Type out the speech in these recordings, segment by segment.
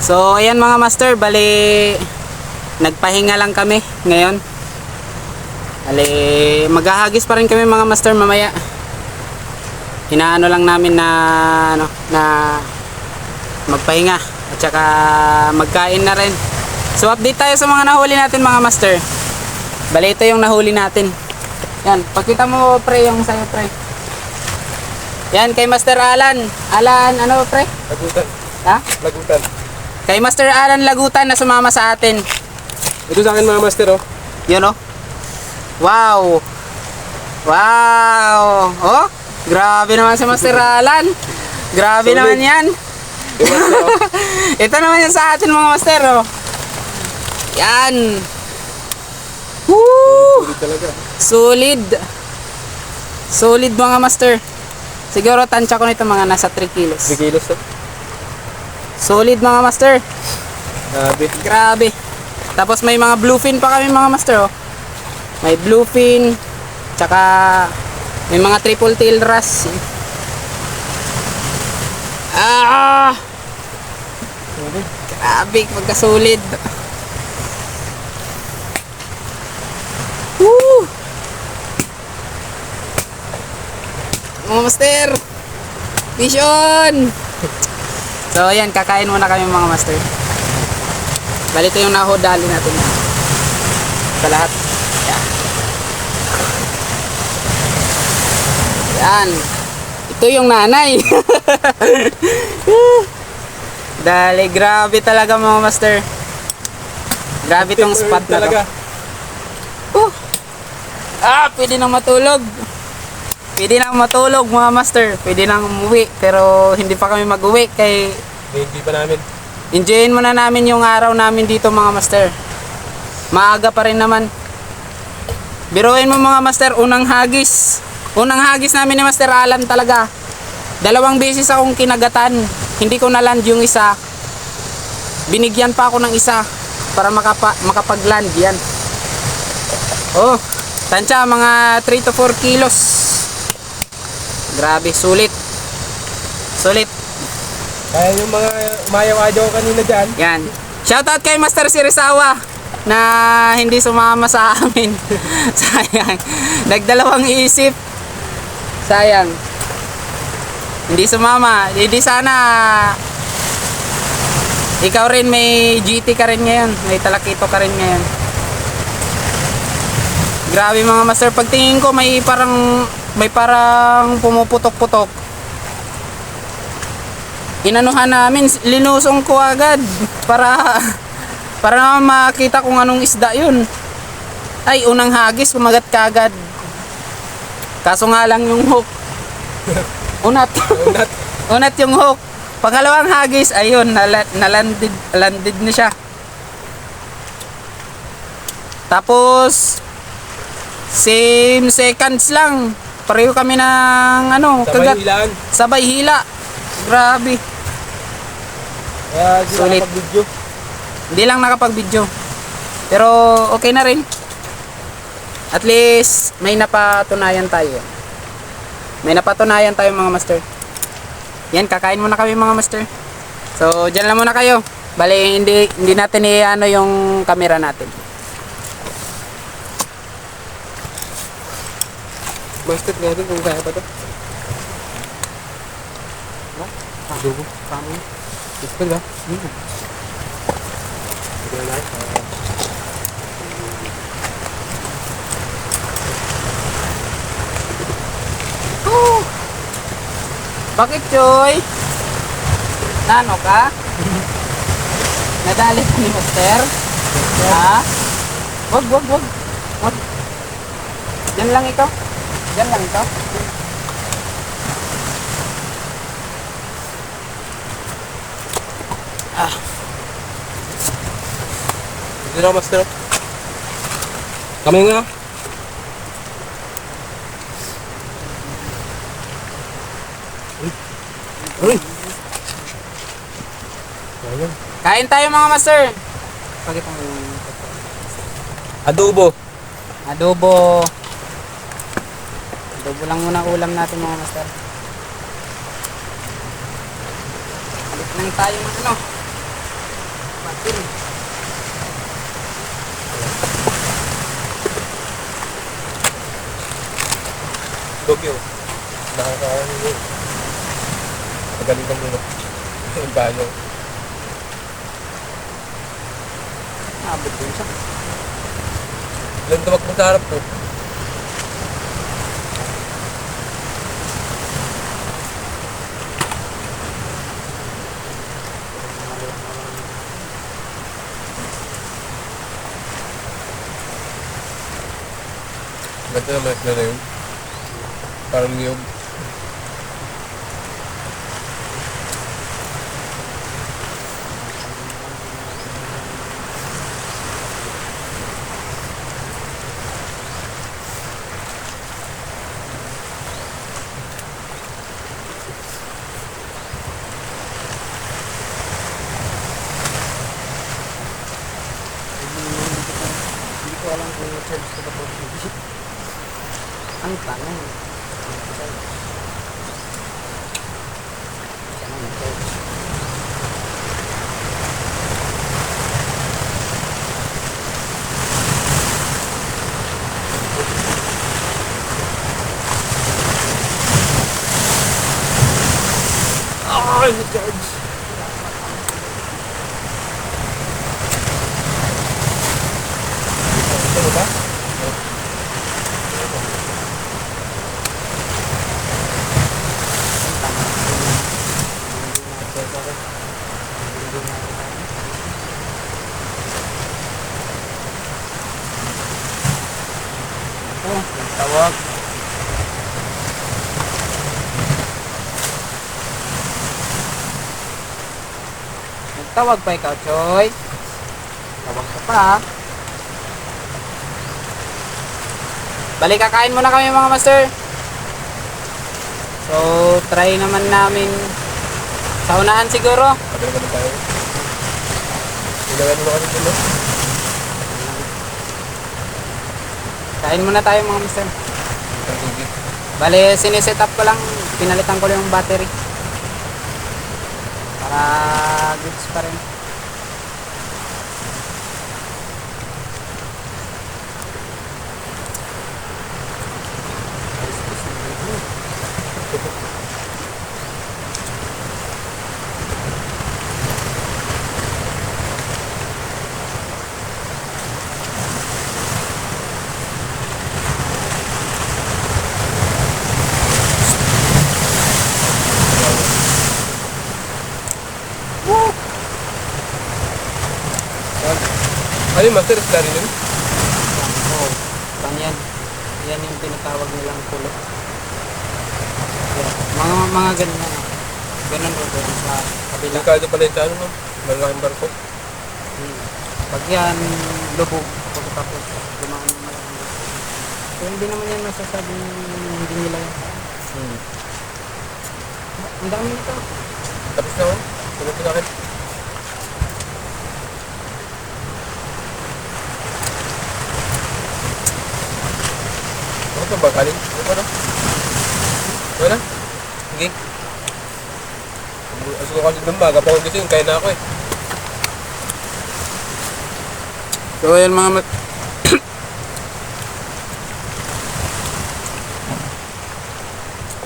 So, ayan mga master, bali nagpahinga lang kami ngayon. Bali maghahagis pa rin kami mga master mamaya. Inaano lang namin na ano na magpahinga at saka magkain na rin. So, update tayo sa mga nahuli natin mga master. Bali ito yung nahuli natin. Yan, pakita mo pre yung sa'yo pre. Yan kay Master Alan. Alan, ano pre? Lagutan. Ha? Lagutan. Kay Master Alan Lagutan na sumama sa atin. Ito sa akin mga master oh. Yun oh. Wow. Wow. Oh, grabe naman si Master Alan. Grabe Solid. naman yan. Master oh. Ito naman yan sa atin mga master oh. Yan. Woo! Talaga. Solid. Solid mga master. Siguro tansya ko nito mga nasa 3 kilos. 3 kilos to. Solid mga master. Grabe. Grabe. Tapos may mga bluefin pa kami mga master oh. May bluefin, tsaka may mga triple tail wrasse. Ah! Grabe, magkasolid. Woo! Mga master! Vision! So ayan, kakain muna kami mga master. Bali ito yung nahodali natin. Sa lahat. Yan. Yan. Ito yung nanay. Dali, grabe talaga mga master. Grabe tong spot na to. Uh. Ah, pwede nang matulog. Pwede nang matulog mga master. Pwede nang umuwi. Pero hindi pa kami mag-uwi kay Hindi pa namin. Enjoyin muna namin yung araw namin dito mga master. Maaga pa rin naman. Biruin mo mga master, unang hagis. Unang hagis namin ni Master Alan talaga. Dalawang beses akong kinagatan. Hindi ko naland yung isa. Binigyan pa ako ng isa para makapa, makapag-land yan. Oh, tansya mga 3 to 4 kilos. Grabe, sulit. Sulit. Kaya yung mga umayaw-ayaw kanina dyan. Yan. Shoutout kay Master Sirisawa na hindi sumama sa amin. Sayang. Nagdalawang isip. Sayang. Hindi sumama. Hindi sana ikaw rin may GT ka rin ngayon. May talakito ka rin ngayon. Grabe mga master. Pagtingin ko may parang may parang pumuputok-putok. Inanuhan namin, linusong ko agad para para naman makita kung anong isda yun. Ay, unang hagis, kumagat kagad. Kaso nga lang yung hook. Unat. Unat. Unat yung hook. Pangalawang hagis, ayun, nala, nalandid, landed na siya. Tapos, same seconds lang. Pareho kami ng ano, Sabay kagat. ilan. Sabay hila. Grabe. Di Sulit. nakapag-video. Hindi lang nakapag-video. Pero okay na rin. At least may napatunayan tayo. May napatunayan tayo mga master. Yan, kakain muna kami mga master. So, dyan lang muna kayo. Bali, hindi, hindi natin i-ano yung camera natin. Master natin kung kaya pa to. Adobo. Kamo. Master ba? Hmm. Na. Oh! Bakit, Choy? Nano ka? Nadali ka ni Master? Ha? Wag, wag, wag. Wag. Diyan lang ikaw. Diyan lang ikaw. Ah, Ito na master. Kamay nga. Uy. Kain tayo mga master. Pakita mo yung Adobo. adobo. Adobo lang muna ulam natin mga master. Balik lang tayo ng ano. Battery. Dogyo. Nakakaano yun. Pagalitan mo na. Yung banyo. Abot din siya. Ilan tuwag mo sa harap ko? Ganda naman na na yun. Nagtawag pa ikaw, Choy. Tawag ka pa? Balik, kakain muna kami mga master. So, try naman namin sa unahan siguro. Sabi naman tayo. Mo. Kain muna tayo mga tubig. Bale, siniset up ko lang. Pinalitan ko lang yung battery. Para goods pa rin. Ano yung master? Rin yun? Oo. Pan yan. Yan yung tinatawag nilang kulot. Yan. Mga mga ganyan. ah. Ganun rin doon sa kabila. Delikado pala yung ano, no? Malaking barko. Hmm. Pag yan lubog, pagkatapos dumaan ng malaking. So hindi naman yan masasabi hindi nila yan. Hmm. Ang dami nito. Tapos na ako. Tulog ko sa Ano ba? Ano ba na? Sige. Asa ko kasi ng maga pa ako gising. Kaya na ako eh. So yan mga mat-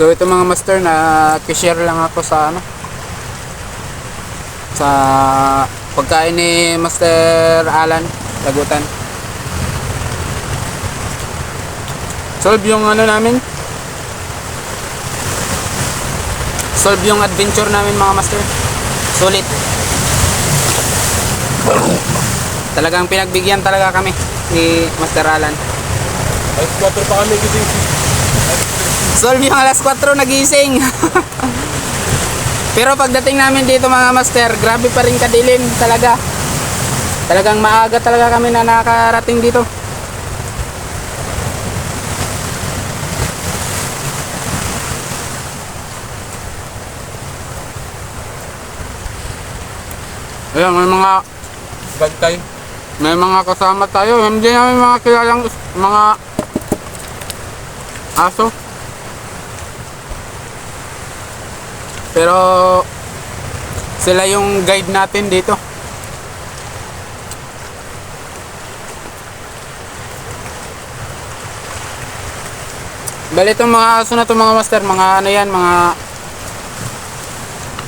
So ito mga master na share lang ako sa ano sa pagkain ni Master Alan Lagutan. Solve yung ano namin. Solve yung adventure namin mga master. Sulit. Talagang pinagbigyan talaga kami ni Master Alan. Alas 4 pa kami gising. Solve yung alas 4 nagising. Pero pagdating namin dito mga master, grabe pa rin kadilim talaga. Talagang maaga talaga kami na nakarating dito. Ayan, may mga bagtay. May mga kasama tayo. Hindi namin mga kilalang mga aso. Pero sila yung guide natin dito. Bali itong mga aso na to mga master, mga ano yan, mga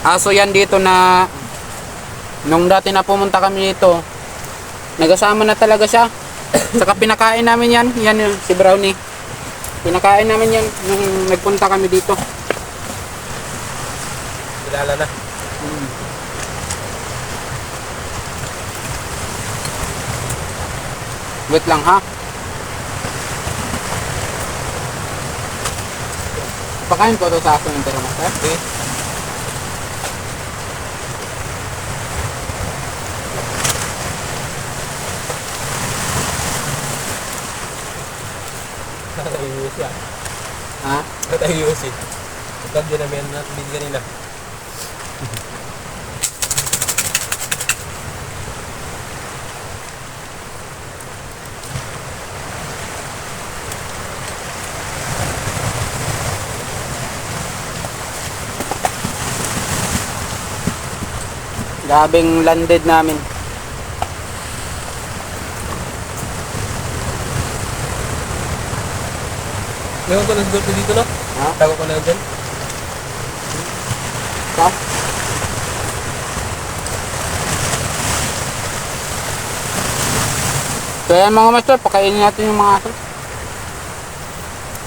aso yan dito na nung dati na pumunta kami dito, nagasama na talaga siya. Saka pinakain namin yan, yan yun, si Brownie. Pinakain namin yan nung nagpunta kami dito. Kilala na. Wait lang ha. Pakain ko to sa aso ng pero master. Okay. Nakatayos yan. Ha? Nakatayos eh. Ito din namin natin din kanina. Gabing landed namin. Ngayon ko dito dito no? Ha? Tago ko na dyan. Kaya mga master, pakainin natin yung mga aso.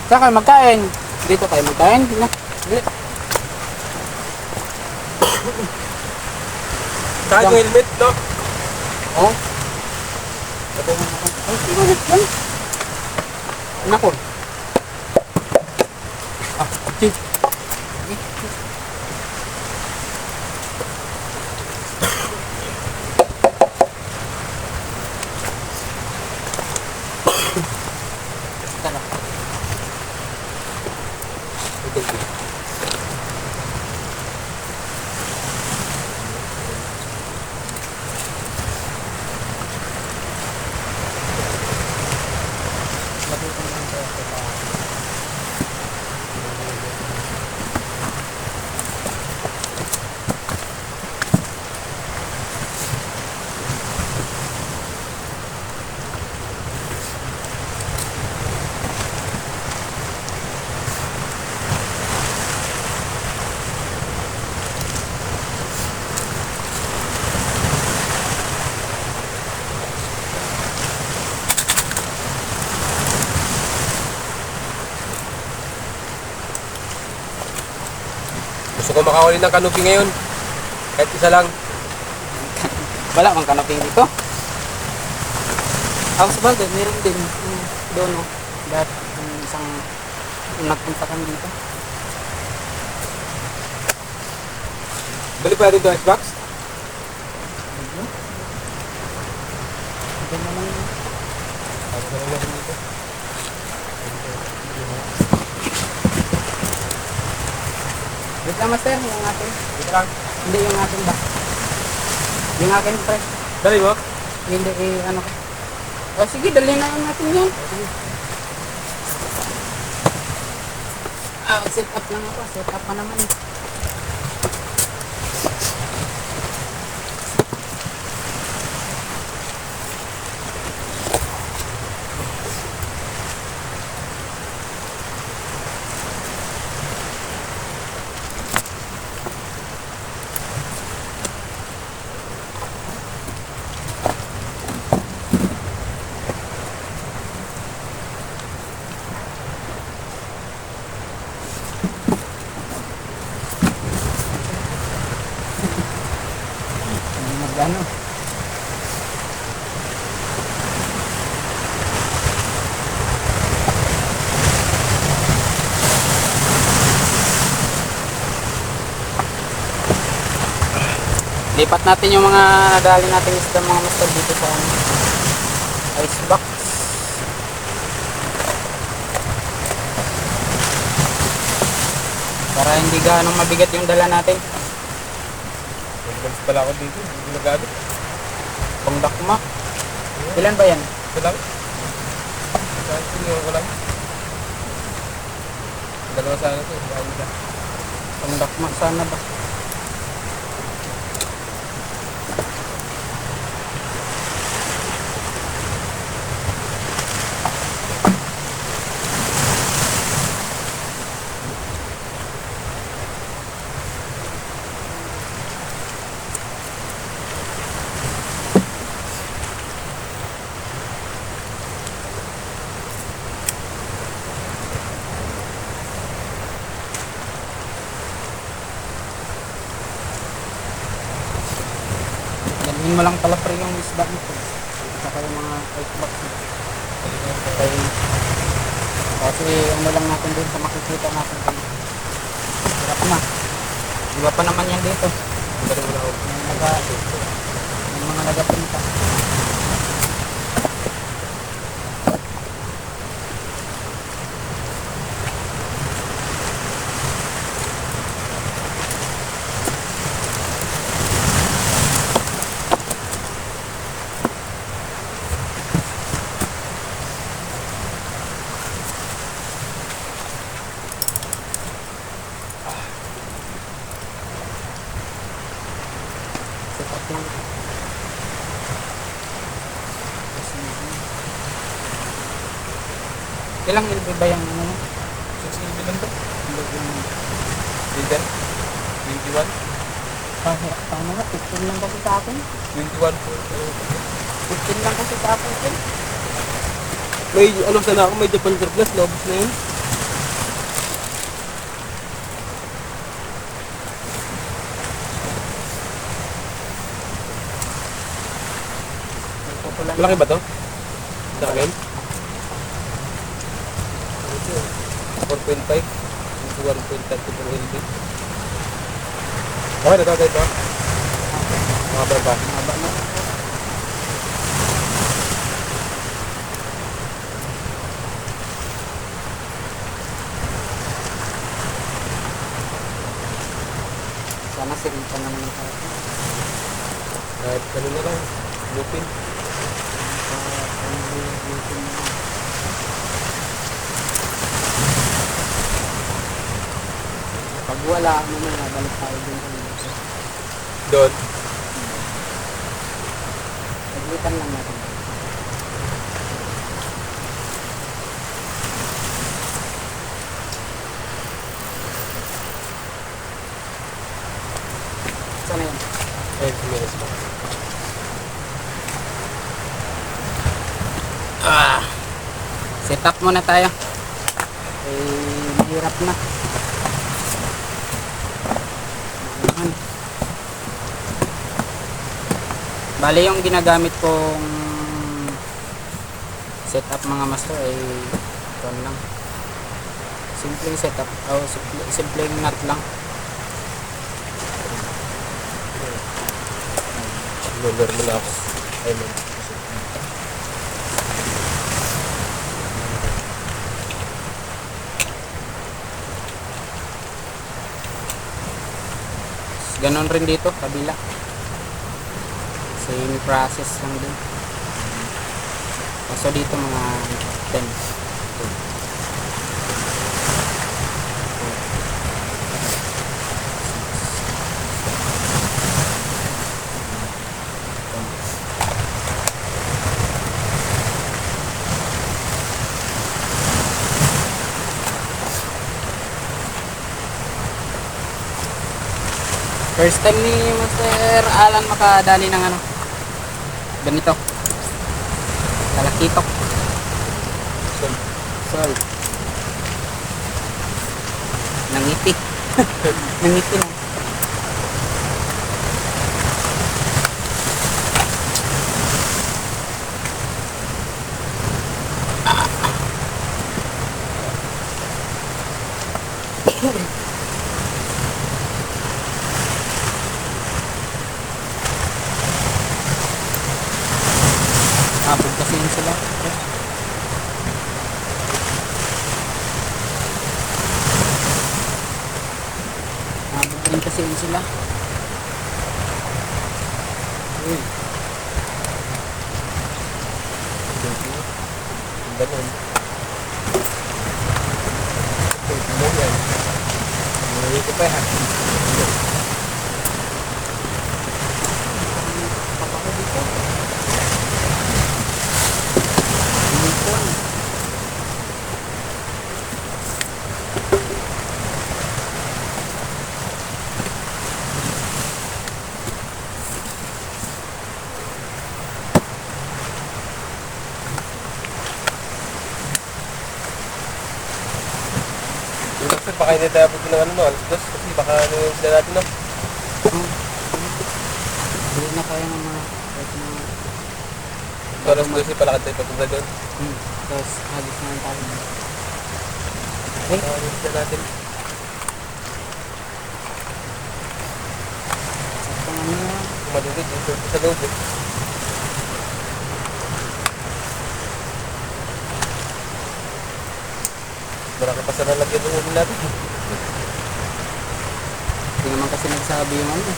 Saan kayo magkain? Dito kayo magkain? Dili. Saka yung helmet no? Oh. Sino yan? Nako. Ah, okay. Gusto ko makawali ng canopy ngayon. Kahit isa lang. Wala kang kanaping dito. Ako sa bagay, meron din. yung Doon, no. Dahil yung isang nagpunta kami dito. Bali pa dito Xbox? Ito naman yun. Ako na lang natin dito. Wait lang, master. Yung akin. Dito lang. Hindi yung akin ba? Yung akin, pre. Dali mo? Hindi, eh, ano. O sige, dali na lang natin yan. Ah, set up lang ako. Set up pa naman. eh. Hindi magano. Lipat natin yung mga nadali natin isda mga master dito sa ano, ice box. Para hindi ganong mabigat yung dala natin. Nagbalis pala ako dito. Hindi ko nagamit. Pangdakma. Ilan ba yan? Ito lang. Kahit siniwan ko lang. Dalawa sana ito. Pangdakma sana ba? Tingin mo lang pala pre yung isda nito. Saka yung mga ice box nito. Okay. Kasi ano lang natin dito makikita natin kung hirap na. Iba pa naman yan dito. Balik mo na ako. May naga, may mga nagapunta. Ilang LB ba yung ano? mo? 6 LB lang to. Hindi yung... Liter? 21? Paano, paano nga? 15 lang kasi sa akin. 21 po. 15 lang kasi sa akin. May ano sana ako, may Japan Surplus, naubos na yun. Malaki ba to? Sa akin? 4.5 into 1.30 per LB. Okay na to, okay to. Mga ba? Haba na. Sana siripan naman yung. Kahit na lang, lupin. Pag wala, ano na, nabalik tayo dun sa mga. Doon. Paglitan lang natin. Sana yun? Ayun, sumiras mo. Ah. Set up muna tayo. Eh, mahirap na. Ayan. Bale yung ginagamit kong setup mga master ay ito lang. Simple setup. O simple, simple nut lang. Number mo na ako. Ayun. Ganon rin dito, kabila. Same process lang din. Kaso dito mga 10. First time ni Master Alan makadali ng ano. Ganito. Talakitok. So, Sol. Nangiti. Nangiti lang. Habog kasi yun sila. Habog din kasi yun sila. uy. Ganun. Okay, mo yan. Hindi ko pa yan. Papako dito. Dito. Yung sir, baka hindi tayo abot ng ano, no, alas dos. Kasi baka ano yung sila natin, no? Hindi na kaya ng mga kahit mga Alas 12 palakad tayo papunta doon. hmm, tapos hagis na yung tayo. Eh? Uh, natin. Sakto nga na. Madudod dito sa loob eh. Marami pa sa lalagyan ng ulo natin. Hindi naman kasi nagsabi yung ano.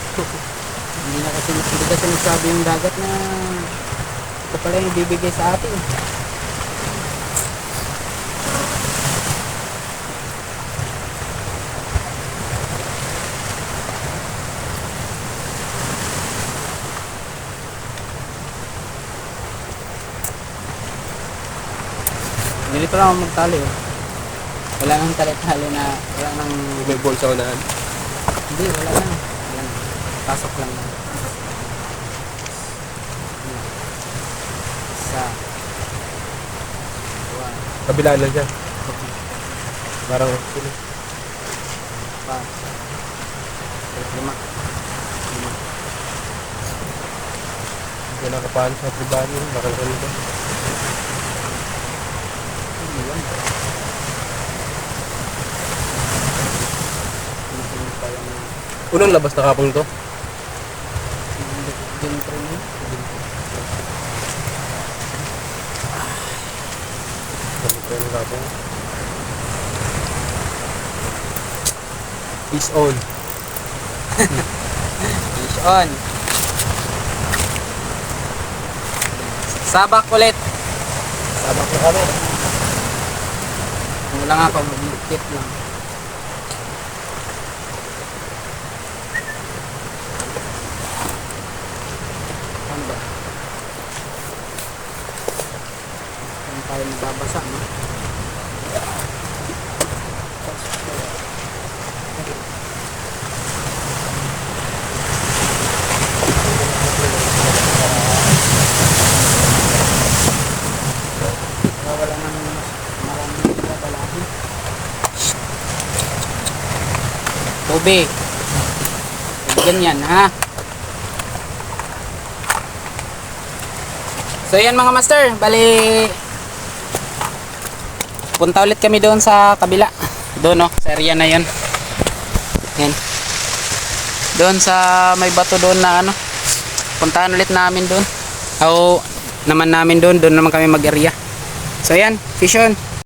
hindi na kasi, hindi kasi nagsabi yung dagat na ito pala yung bibigay sa atin. Ganito lang ako magtali oh. Wala nang tali-tali na, wala nang May ball sa unahan. hindi, wala na. Wala na. Pasok lang na. Isa. Dua. Kabila lang siya. Parang sino. Pa. Lima. Lima. Hindi nakapahan sa tribano. Parang ganito. Ano yun? Ano pa yung Unang labas na kapong to. Is on. Fish on. Sabak ulit. Sabak na kami. Ano lang ako, mag-tip lang. Ano ba? Ano tayo nababasa, no? Wala nang maraming babalahin. Tubig. Ganyan, ha? So yan mga master, bali punta ulit kami doon sa kabila. Doon no, sa area na 'yon. Yan. Doon sa may bato doon na ano. Puntahan ulit namin doon. O naman namin doon, doon naman kami mag-area. So yan, fish on.